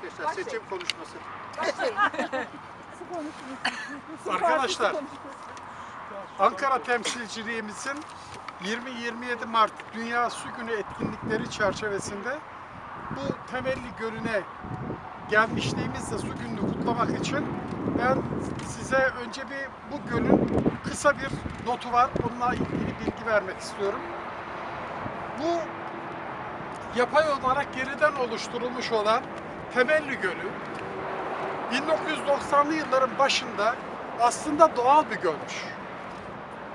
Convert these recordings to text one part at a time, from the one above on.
Arkadaşlar seçim konuşması. Arkadaşlar, Ankara temsilciliğimizin 20-27 Mart Dünya Su Günü etkinlikleri çerçevesinde bu temelli gölüne gelmişliğimizle su gününü kutlamak için ben size önce bir bu gölün kısa bir notu var. Bununla ilgili bilgi vermek istiyorum. Bu yapay olarak geriden oluşturulmuş olan Temelli Gölü 1990'lı yılların başında aslında doğal bir gölmüş.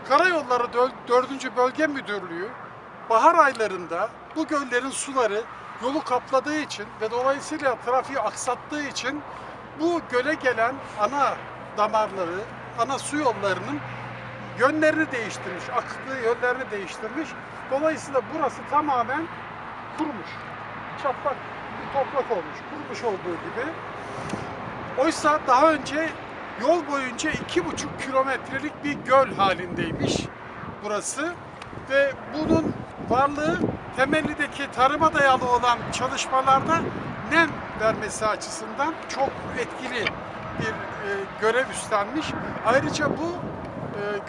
Karayolları Dö- 4. Bölge Müdürlüğü bahar aylarında bu göllerin suları yolu kapladığı için ve dolayısıyla trafiği aksattığı için bu göle gelen ana damarları, ana su yollarının yönlerini değiştirmiş, akıttığı yönlerini değiştirmiş. Dolayısıyla burası tamamen kurumuş. Çatlak toprak olmuş, kurumuş olduğu gibi. Oysa daha önce yol boyunca iki buçuk kilometrelik bir göl halindeymiş burası ve bunun varlığı temellideki tarıma dayalı olan çalışmalarda nem vermesi açısından çok etkili bir e, görev üstlenmiş. Ayrıca bu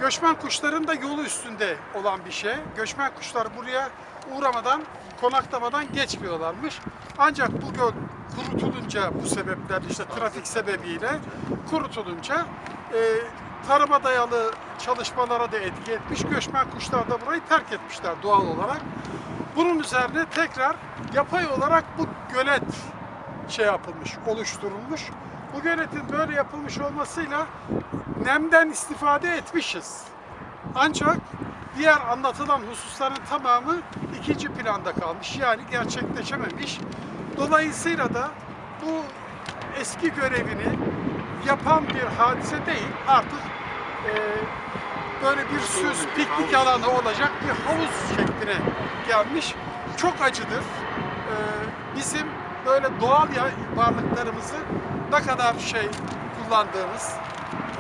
göçmen kuşların da yolu üstünde olan bir şey. Göçmen kuşlar buraya uğramadan, konaklamadan geçmiyorlarmış. Ancak bu göl kurutulunca bu sebepler işte trafik sebebiyle kurutulunca e, tarıma dayalı çalışmalara da etki etmiş. Göçmen kuşlar da burayı terk etmişler doğal olarak. Bunun üzerine tekrar yapay olarak bu gölet şey yapılmış, oluşturulmuş. Bu göletin böyle yapılmış olmasıyla nemden istifade etmişiz. Ancak diğer anlatılan hususların tamamı ikinci planda kalmış. Yani gerçekleşememiş. Dolayısıyla da bu eski görevini yapan bir hadise değil. Artık e, böyle bir süs, piknik alanı olacak bir havuz şekline gelmiş. Çok acıdır. E, bizim böyle doğal varlıklarımızı ne kadar şey kullandığımız,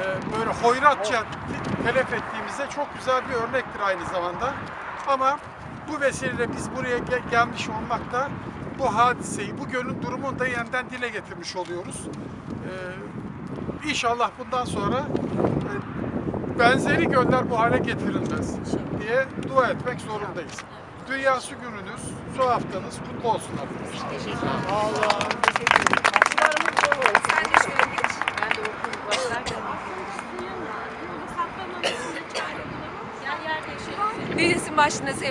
e, böyle hoyratça te- telef ettiğimize çok güzel bir örnektir aynı zamanda. Ama bu vesileyle biz buraya ge- gelmiş olmakta bu hadiseyi, bu gölün durumunu da yeniden dile getirmiş oluyoruz. Ee, inşallah bundan sonra e, benzeri göller bu hale getirilmez diye dua etmek zorundayız. Dünya Su Gününüz, su haftanız kutlu olsun arkadaşlar. Sen başına Seyman.